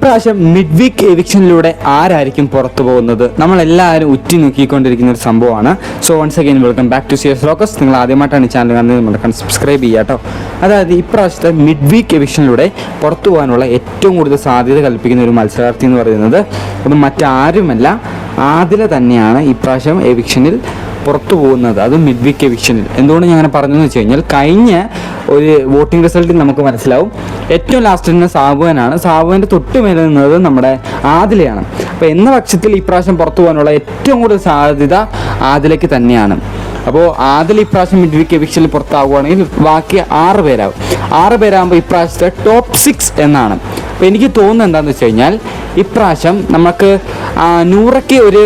ഇപ്രാവശ്യം mid week എവിക്ഷനിലൂടെ ആരായിരിക്കും പുറത്തു പോകുന്നത്? നമ്മളെല്ലാവരും ഉറ്റി നോക്കിക്കൊണ്ടിരിക്കുന്ന ഒരു സംഭവമാണ്. So once again welcome back to സിയസ് റോക്കസ് നിങ്ങൾ ആദ്യമായിട്ടാണ് ഈ ചാനൽ കാണുന്നത് മറക്കാൻ സബ്സ്ക്രൈബ് ചെയ്യുക കേട്ടോ അതായത് ഇപ്രാവശ്യത്തെ മിഡ് വീക്ക് എവിക്ഷനിലൂടെ പുറത്തു പോകാനുള്ള ഏറ്റവും കൂടുതൽ സാധ്യത കൽപ്പിക്കുന്ന ഒരു മത്സരാർത്ഥി എന്ന് പറയുന്നത് അത് മറ്റാരുമല്ല ആദില തന്നെയാണ് ഇപ്രാവശ്യം എവിക്ഷനിൽ പുറത്തു പോകുന്നത്. അത് മിഡ് വീക്ക് എവിക്ഷനിൽ. എന്തുകൊണ്ട് ഞാൻ അങ്ങനെ പറഞ്ഞതെന്ന് വെച്ച് കഴിഞ്ഞാൽ കഴിഞ്ഞ ഒരു വോട്ടിംഗ് റിസൾട്ടിൽ നമുക്ക് മനസ്സിലാവും ഏറ്റവും ലാസ്റ്റ് നിന്ന് സാബുവനാണ്. സാബുവിന്റെ തൊട്ട് മേലെ നിന്നത് നമ്മുടെ ആദിലയാണ്. അപ്പോൾ എന്ന പക്ഷത്തിൽ ഇപ്രാവശ്യം പുറത്തു പോകാനുള്ള ഏറ്റവും കൂടുതൽ സാധ്യത ആദിലയ്ക്ക് തന്നെയാണ്. അപ്പോൾ ആദിൽ ഇപ്രാവശ്യം മിഡ് വീക്ക് എവിക്ഷനിൽ പുറത്താവുകയാണെങ്കിൽ ബാക്കി ആറ് പേരാവും. ആറ് പേരാകുമ്പോൾ ഇപ്രാവശ്യത്തെ ടോപ്പ് സിക്സ് എന്നാണ്. അപ്പോൾ എനിക്ക് തോന്നുന്നത് എന്താണെന്ന് വെച്ച് കഴിഞ്ഞാൽ ഇപ്രാവശ്യം നമുക്ക് നൂറയ്ക്ക് ഒരു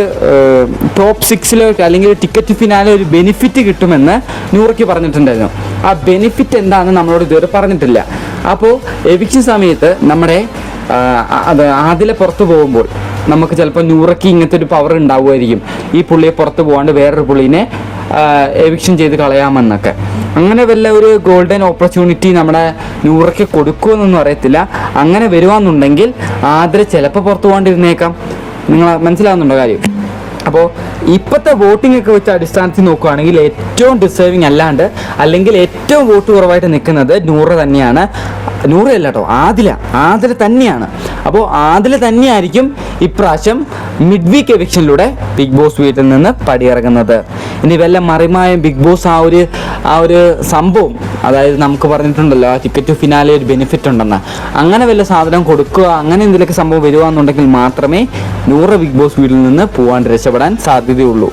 ടോപ്പ് സിക്സിലേക്ക് അല്ലെങ്കിൽ ടിക്കറ്റ് ഫിനാലെ ഒരു ബെനിഫിറ്റ് കിട്ടുമെന്ന് നൂറയ്ക്ക് പറഞ്ഞിട്ടുണ്ടായിരുന്നു. ആ ബെനിഫിറ്റ് എന്താണെന്ന് നമ്മളോട് ഇതുവരെ പറഞ്ഞിട്ടില്ല. അപ്പോൾ എവിക്ഷൻ സമയത്ത് നമ്മുടെ അത് ആദിലെ പുറത്ത് പോകുമ്പോൾ നമുക്ക് ചിലപ്പോൾ നൂറയ്ക്ക് ഇങ്ങനത്തെ ഒരു പവർ ഉണ്ടാവുമായിരിക്കും. ഈ പുള്ളിയെ പുറത്ത് പോകാണ്ട് വേറൊരു പുള്ളീനെ എവിക്ഷൻ ചെയ്ത് കളയാമെന്നൊക്കെ. അങ്ങനെ വല്ല ഒരു ഗോൾഡൻ ഓപ്പർച്യൂണിറ്റി നമ്മുടെ നൂറയ്ക്ക് കൊടുക്കുമെന്നൊന്നും അറിയത്തില്ല. അങ്ങനെ വരുവാന്നുണ്ടെങ്കിൽ ആദ്ര ചിലപ്പോൾ പുറത്തു പോകാണ്ടിരുന്നേക്കാം. നിങ്ങൾ മനസ്സിലാവുന്നുണ്ടോ കാര്യം? അപ്പോൾ ഇപ്പോഴത്തെ വോട്ടിംഗ് ഒക്കെ വെച്ച് അടിസ്ഥാനത്തിൽ നോക്കുകയാണെങ്കിൽ ഏറ്റവും ഡിസേർവിങ് അല്ലാണ്ട് അല്ലെങ്കിൽ ഏറ്റവും വോട്ട് കുറവായിട്ട് നിൽക്കുന്നത് നൂറ് തന്നെയാണ്. നൂറ് അല്ല കേട്ടോ ആദില. ആദില തന്നെയാണ്. അപ്പോൾ ആദില തന്നെയായിരിക്കും ഇപ്രാവശ്യം മിഡ് വീക്ക് എവിക്ഷനിലൂടെ ബിഗ് ബോസ് വീട്ടിൽ നിന്ന് പടിയിറങ്ങുന്നത്. ഇനി വല്ല മറിമായ ബിഗ് ബോസ് ആ ഒരു ആ ഒരു സംഭവം അതായത് നമുക്ക് പറഞ്ഞിട്ടുണ്ടല്ലോ ആ ടിക്കറ്റ് ഫിനാലെ ഒരു ബെനിഫിറ്റ് ഉണ്ടെന്ന്. അങ്ങനെ വല്ല സാധനം കൊടുക്കുക അങ്ങനെ എന്തെങ്കിലുമൊക്കെ സംഭവം വരുവാന്നുണ്ടെങ്കിൽ മാത്രമേ നൂറ് ബിഗ് ബോസ് വീട്ടിൽ നിന്ന് പോകാൻ രക്ഷപ്പെടാൻ സാധ്യതയുള്ളൂ.